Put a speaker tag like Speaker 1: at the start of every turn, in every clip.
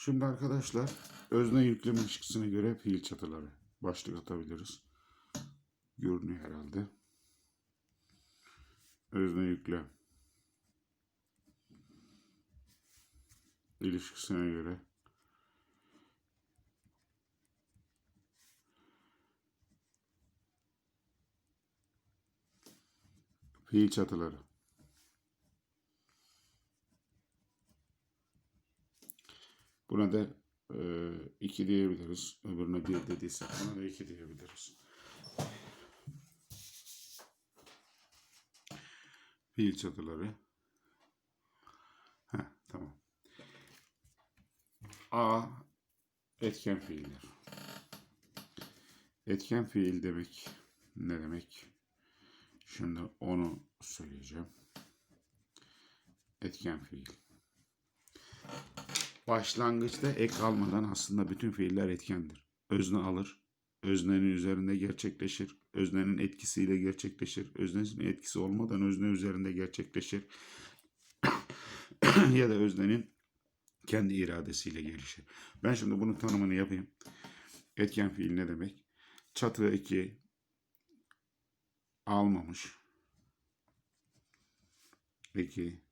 Speaker 1: Şimdi arkadaşlar özne yüklem ilişkisine göre fiil çatıları başlık atabiliriz. Görünüyor herhalde. Özne yüklem ilişkisine göre fiil çatıları. Buna da 2 diyebiliriz. Öbürüne 1 dediysek buna da 2 diyebiliriz. Fiil çatıları. Heh, tamam. A. Etken fiiller. Etken fiil demek ne demek? Şimdi onu söyleyeceğim. Etken fiil. Başlangıçta ek almadan aslında bütün fiiller etkendir. Özne alır. Öznenin üzerinde gerçekleşir. Öznenin etkisiyle gerçekleşir. Öznenin etkisi olmadan özne üzerinde gerçekleşir. ya da öznenin kendi iradesiyle gelişir. Ben şimdi bunun tanımını yapayım. Etken fiil ne demek? Çatı eki almamış. Eki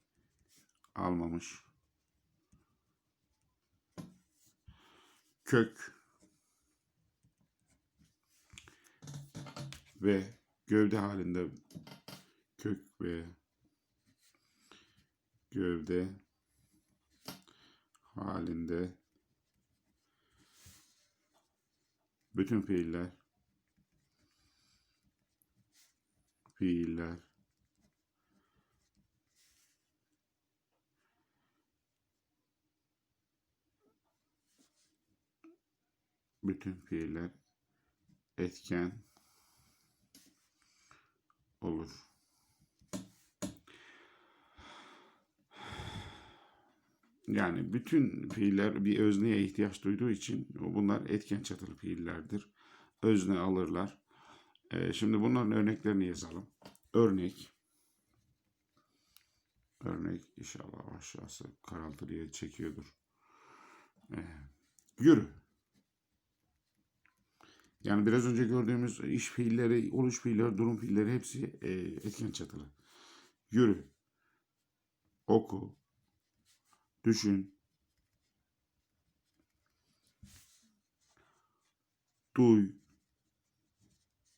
Speaker 1: almamış. Kök ve gövde halinde kök ve gövde halinde bütün fiiller fiiller bütün fiiller etken olur. Yani bütün fiiller bir özneye ihtiyaç duyduğu için bunlar etken çatılı fiillerdir. Özne alırlar. Ee, şimdi bunların örneklerini yazalım. Örnek. Örnek inşallah aşağısı karaltı çekiyordur. Ee, yürü. Yani biraz önce gördüğümüz iş fiilleri, oluş fiilleri, durum fiilleri hepsi e, etken çatılı. Yürü. Oku. Düşün. Duy.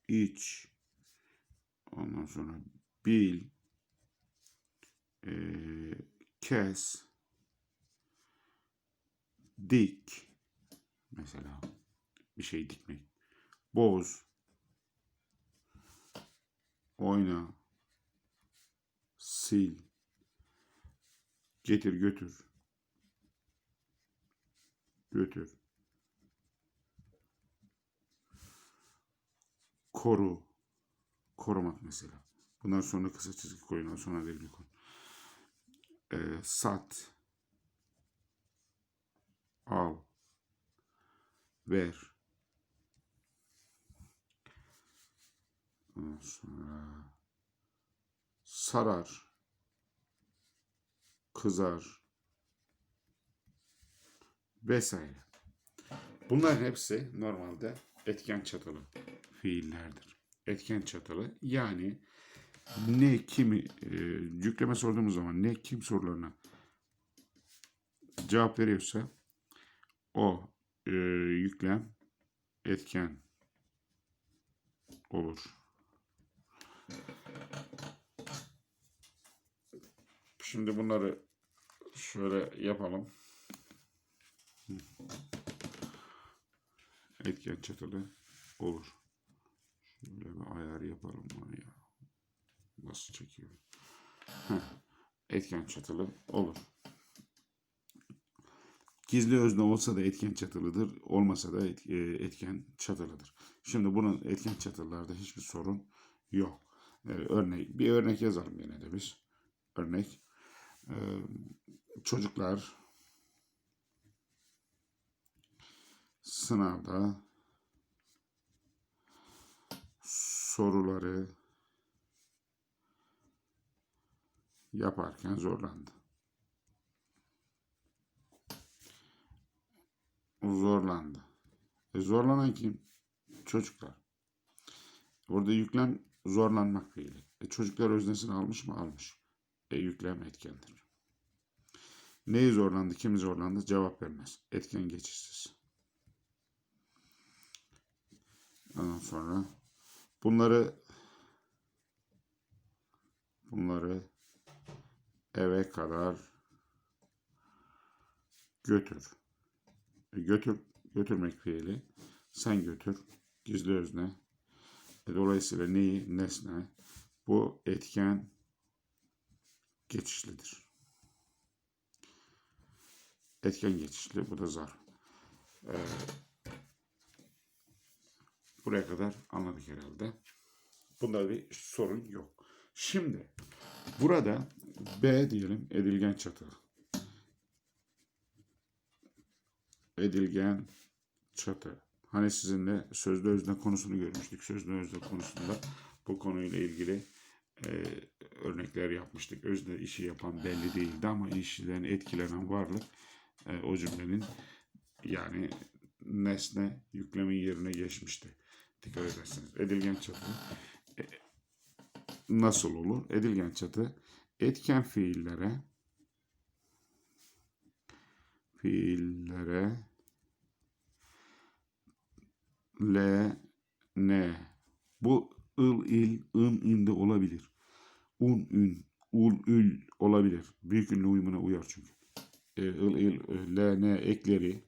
Speaker 1: iç. Ondan sonra bil. e, kes. Dik. Mesela bir şey dikmek boz, oyna, sil, getir götür, götür, koru, korumak mesela. Bundan sonra kısa çizgi koyun, sonra devri koyun. Ee, sat, al, ver, Ondan sonra sarar, kızar vesaire. Bunların hepsi normalde etken çatılı fiillerdir. Etken çatılı yani ne kimi e, yükleme sorduğumuz zaman ne kim sorularına cevap veriyorsa o e, yüklem etken olur. Şimdi bunları şöyle yapalım. Etken çatılı olur. Şöyle bir ayar yapalım bunu ya. Nasıl çekiyor? Etken çatılı olur. Gizli özne olsa da etken çatılıdır, olmasa da e, etken çatılıdır. Şimdi bunun etken çatılılarda hiçbir sorun yok. Örnek bir örnek yazalım yine de biz. Örnek çocuklar sınavda soruları yaparken zorlandı. zorlandı. E zorlanan kim? Çocuklar. Burada yüklem zorlanmak fiili. E çocuklar öznesini almış mı? Almış. E yüklem etkendir. Neyi zorlandı? Kim zorlandı? Cevap vermez. Etken geçişsiz. Ondan sonra bunları bunları eve kadar götür. E, götür götürmek fiili. Sen götür. Gizli özne. Dolayısıyla neyi? Nesne. Bu etken geçişlidir. Etken geçişli. Bu da zarf. Ee, buraya kadar anladık herhalde. Bunda bir sorun yok. Şimdi burada B diyelim edilgen çatı. Edilgen çatı. Hani sizinle sözlü özne konusunu görmüştük. Sözlü özne konusunda bu konuyla ilgili e, örnekler yapmıştık. Özne işi yapan belli değildi ama işten etkilenen varlık e, o cümlenin yani nesne yüklemin yerine geçmişti. Dikkat ederseniz. Edilgen çatı e, nasıl olur? Edilgen çatı etken fiillere fiillere L, N. Bu ıl, il, ın, inde olabilir. Un, ün, ul, ül olabilir. Büyük ünlü uyumuna uyar çünkü. E, ıl, il, L, N ekleri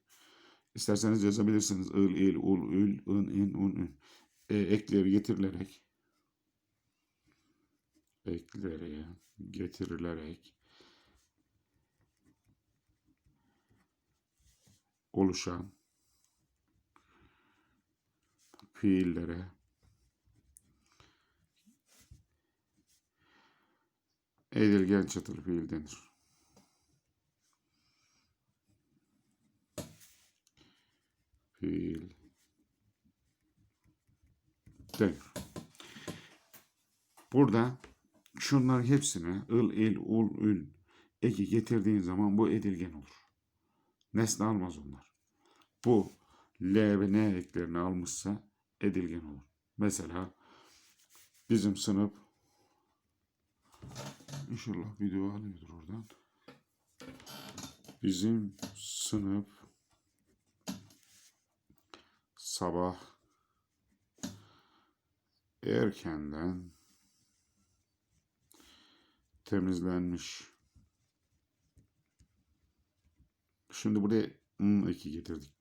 Speaker 1: isterseniz yazabilirsiniz. ıl, il, ul, ül, ın, in, un, ün. E, ekleri getirilerek ekleri getirilerek oluşan fiillere edilgen çatılı fiil denir. Fiil denir. Burada şunların hepsine ıl, il, ul, ül eki getirdiğin zaman bu edilgen olur. Nesne almaz onlar. Bu L ve N eklerini almışsa edilgen olur. Mesela bizim sınıf İnşallah video alıyordur oradan. Bizim sınıf sabah erkenden temizlenmiş. Şimdi buraya ın eki getirdik.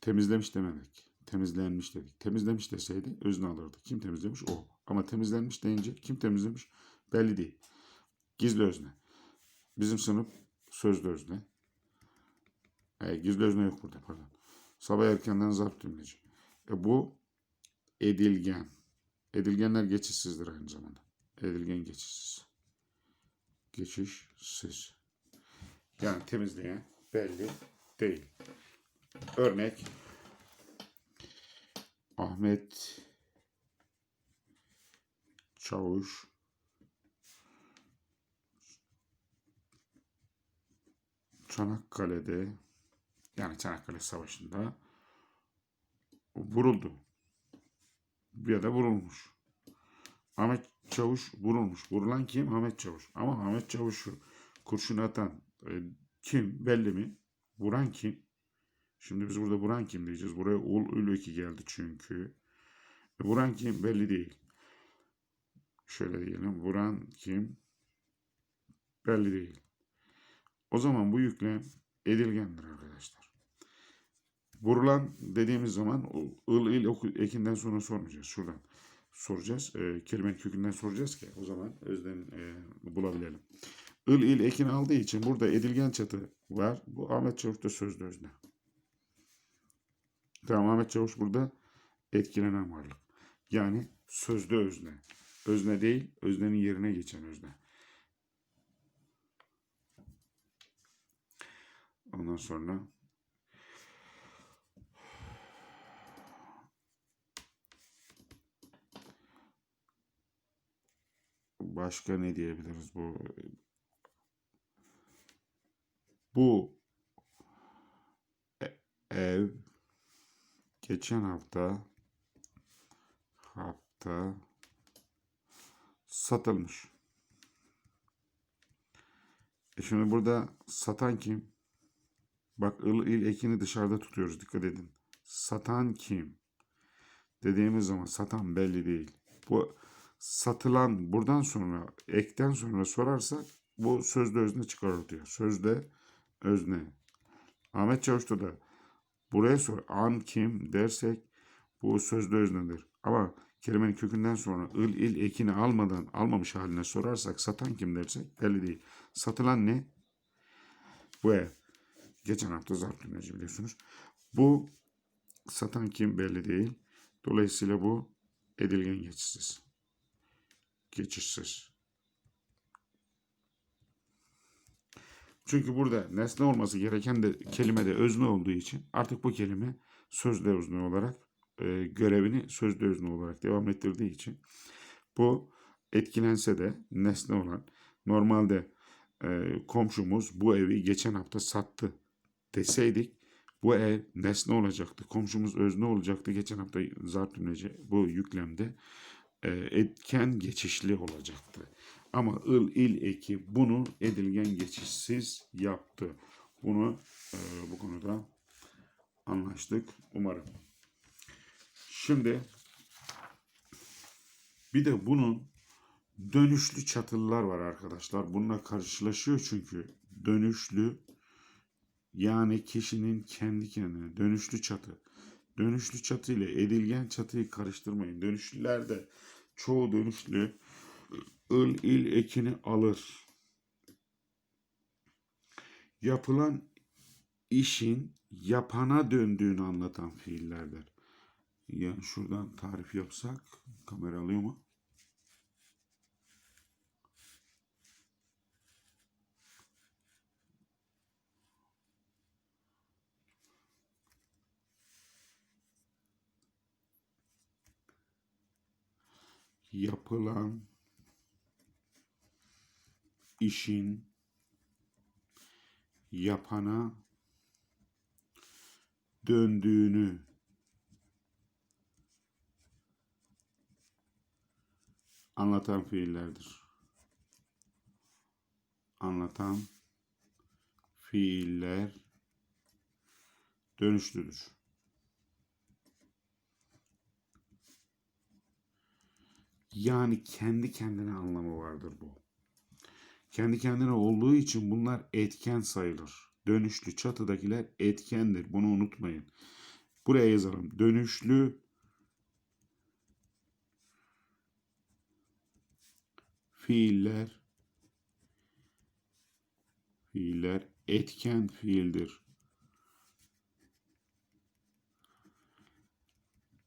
Speaker 1: Temizlemiş demedik. Temizlenmiş dedik. Temizlemiş deseydi özne alırdı. Kim temizlemiş? O. Ama temizlenmiş deyince kim temizlemiş? Belli değil. Gizli özne. Bizim sınıf sözlü özne. E, gizli özne yok burada pardon. Sabah erkenden zarf tümleci. E, bu edilgen. Edilgenler geçişsizdir aynı zamanda. Edilgen geçişsiz. Geçişsiz. Yani temizleyen belli değil. Örnek Ahmet Çavuş Çanakkale'de yani Çanakkale Savaşı'nda vuruldu. Ya da vurulmuş. Ahmet Çavuş vurulmuş. Vurulan kim? Ahmet Çavuş. Ama Ahmet Çavuş'u kurşun atan e, kim? Belli mi? Vuran kim? Şimdi biz burada vuran kim diyeceğiz. Buraya ul ül eki geldi çünkü. E, vuran kim? Belli değil. Şöyle diyelim. Vuran kim? Belli değil. O zaman bu yüklem edilgendir arkadaşlar. Vurulan dediğimiz zaman ıl il ekinden sonra sormayacağız. Şuradan soracağız. E, kelimenin kökünden soracağız ki o zaman özden e, bulabilelim. Il il ekini aldığı için burada edilgen çatı var. Bu Ahmet Çavuş'ta sözlü özne. Tamam Ahmet Çavuş burada etkilenen varlık. Yani sözlü özne. Özne değil, öznenin yerine geçen özne. Ondan sonra başka ne diyebiliriz bu bu ev geçen hafta hafta satılmış. E şimdi burada satan kim? Bak ıl il ekini dışarıda tutuyoruz dikkat edin. Satan kim? Dediğimiz zaman satan belli değil. Bu satılan buradan sonra ekten sonra sorarsak bu sözde özne çıkarır diyor. Sözde özne. Ahmet Çavuş'ta da buraya sor an kim dersek bu sözde öznedir. Ama kelimenin kökünden sonra ıl il ekini almadan almamış haline sorarsak satan kim dersek belli değil. Satılan ne? Bu ev. Geçen hafta zarf tümleci biliyorsunuz. Bu satan kim belli değil. Dolayısıyla bu edilgen geçişsiz. Geçişsiz. Çünkü burada nesne olması gereken de kelime de özne olduğu için artık bu kelime sözde özne olarak e, görevini sözde özne olarak devam ettirdiği için bu etkilense de nesne olan normalde e, komşumuz bu evi geçen hafta sattı deseydik bu ev nesne olacaktı. Komşumuz özne olacaktı. Geçen hafta zar tümleci bu yüklemde e, etken geçişli olacaktı. Ama ıl il eki bunu edilgen geçişsiz yaptı. Bunu e, bu konuda anlaştık umarım. Şimdi bir de bunun dönüşlü çatılılar var arkadaşlar. Bununla karşılaşıyor çünkü dönüşlü yani kişinin kendi kendine dönüşlü çatı. Dönüşlü çatı ile edilgen çatıyı karıştırmayın. Dönüşlülerde çoğu dönüşlü ıl il ekini alır. Yapılan işin yapana döndüğünü anlatan fiillerdir. Yani şuradan tarif yapsak kamera alıyor mu? yapılan işin yapana döndüğünü anlatan fiillerdir. Anlatan fiiller dönüşlüdür. Yani kendi kendine anlamı vardır bu. Kendi kendine olduğu için bunlar etken sayılır. Dönüşlü çatıdakiler etkendir. Bunu unutmayın. Buraya yazalım. Dönüşlü fiiller fiiller etken fiildir.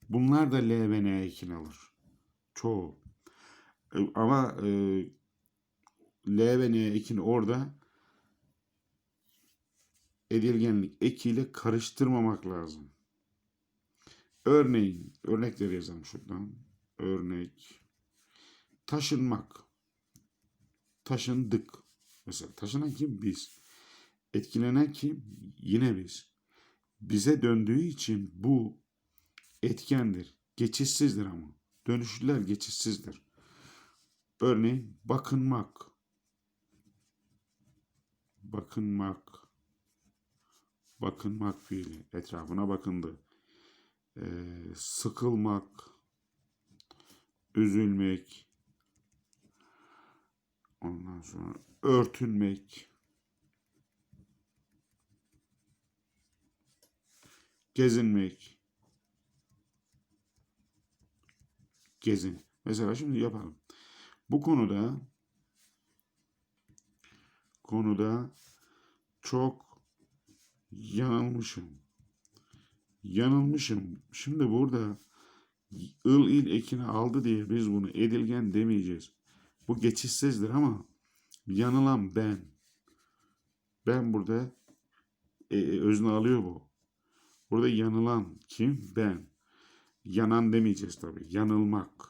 Speaker 1: Bunlar da L ve N ekini alır. Çoğu. E, Ama e, L ve N ekini orada edilgenlik ekiyle karıştırmamak lazım. Örneğin, örnekleri yazalım şuradan. Örnek. Taşınmak. Taşındık. Mesela taşınan kim? Biz. Etkilenen kim? Yine biz. Bize döndüğü için bu etkendir. Geçişsizdir ama. Dönüşlüler geçişsizdir. Örneğin bakınmak. Bakınmak. Bakınmak fiili. Etrafına bakındı. Ee, sıkılmak. Üzülmek. Ondan sonra örtünmek. Gezinmek. Gezin. Mesela şimdi yapalım. Bu konuda konuda çok yanılmışım. Yanılmışım. Şimdi burada ıl il ekini aldı diye biz bunu edilgen demeyeceğiz. Bu geçişsizdir ama yanılan ben. Ben burada e, e, özne alıyor bu. Burada yanılan kim? Ben. Yanan demeyeceğiz tabii. Yanılmak.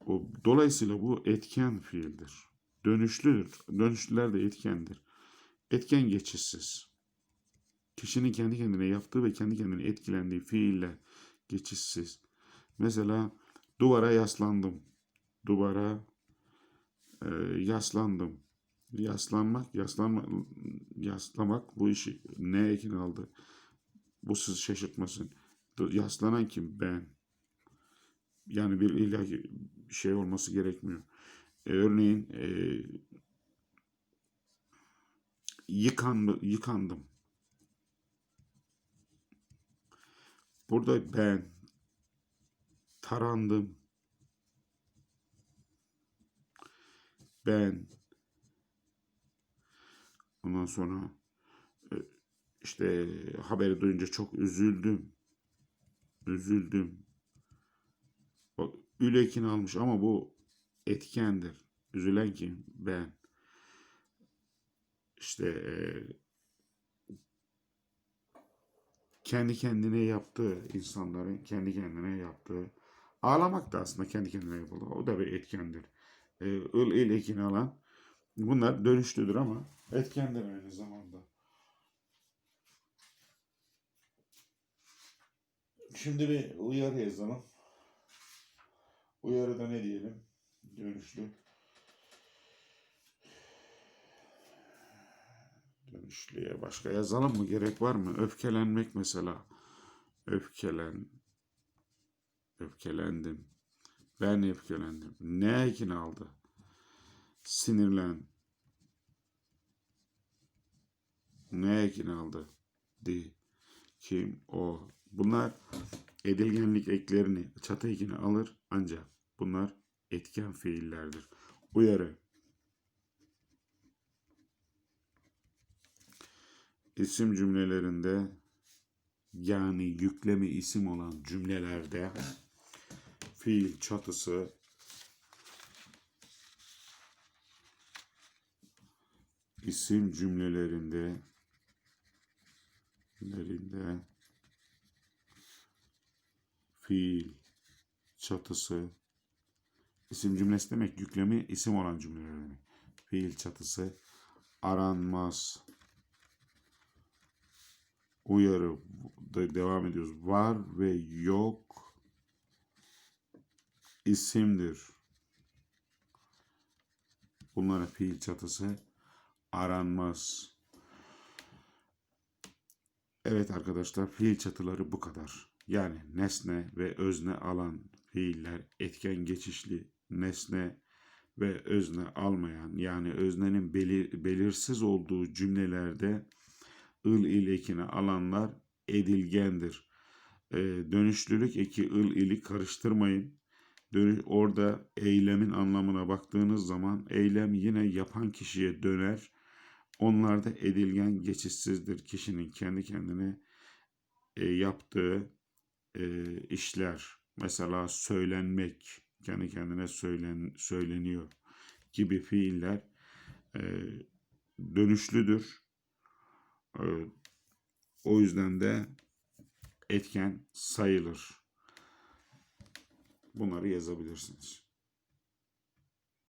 Speaker 1: O, dolayısıyla bu etken fiildir. Dönüşlüdür. Dönüşlüler de etkendir. Etken geçişsiz. kişinin kendi kendine yaptığı ve kendi kendine etkilendiği fiiller geçişsiz. Mesela duvara yaslandım. Duvara e, yaslandım. Yaslanmak, yaslanma, yaslamak bu işi ne ekin aldı? Bu sizi şaşırtmasın. Yaslanan kim? Ben. Yani bir bir şey olması gerekmiyor. E, örneğin e, yıkandı, yıkandım. Burada ben tarandım. Ben ondan sonra e, işte haberi duyunca çok üzüldüm. Üzüldüm. O ülekin almış ama bu etkendir. Üzülen kim? Ben. İşte e, kendi kendine yaptığı insanların kendi kendine yaptığı ağlamak da aslında kendi kendine yapıldı. O da bir etkendir. E, ıl il ekini alan bunlar dönüşlüdür ama etkendir aynı zamanda. Şimdi bir uyarı yazalım. Uyarıda ne diyelim? Dönüşlü. Dönüşlüye başka yazalım mı? Gerek var mı? Öfkelenmek mesela. Öfkelen. Öfkelendim. Ben öfkelendim. Ne ekin aldı? Sinirlen. Ne ekin aldı? Di. Kim? O. Bunlar edilgenlik eklerini çatı ekini alır ancak bunlar etken fiillerdir. Uyarı. İsim cümlelerinde yani yüklemi isim olan cümlelerde fiil çatısı isim cümlelerinde cümlelerinde fiil çatısı isim cümlesi demek yüklemi isim olan cümleler demek. Fiil çatısı aranmaz uyarı da devam ediyoruz. Var ve yok isimdir. Bunlara fiil çatısı aranmaz. Evet arkadaşlar fiil çatıları bu kadar. Yani nesne ve özne alan fiiller etken geçişli nesne ve özne almayan yani öznenin belir, belirsiz olduğu cümlelerde ıl il ekini alanlar edilgendir. Ee, dönüşlülük eki ıl ili karıştırmayın. Dönüş, orada eylemin anlamına baktığınız zaman eylem yine yapan kişiye döner. Onlar da edilgen geçişsizdir. Kişinin kendi kendine e, yaptığı e, işler. Mesela söylenmek, kendi kendine söylen, söyleniyor gibi fiiller e, dönüşlüdür. E, o yüzden de etken sayılır. Bunları yazabilirsiniz.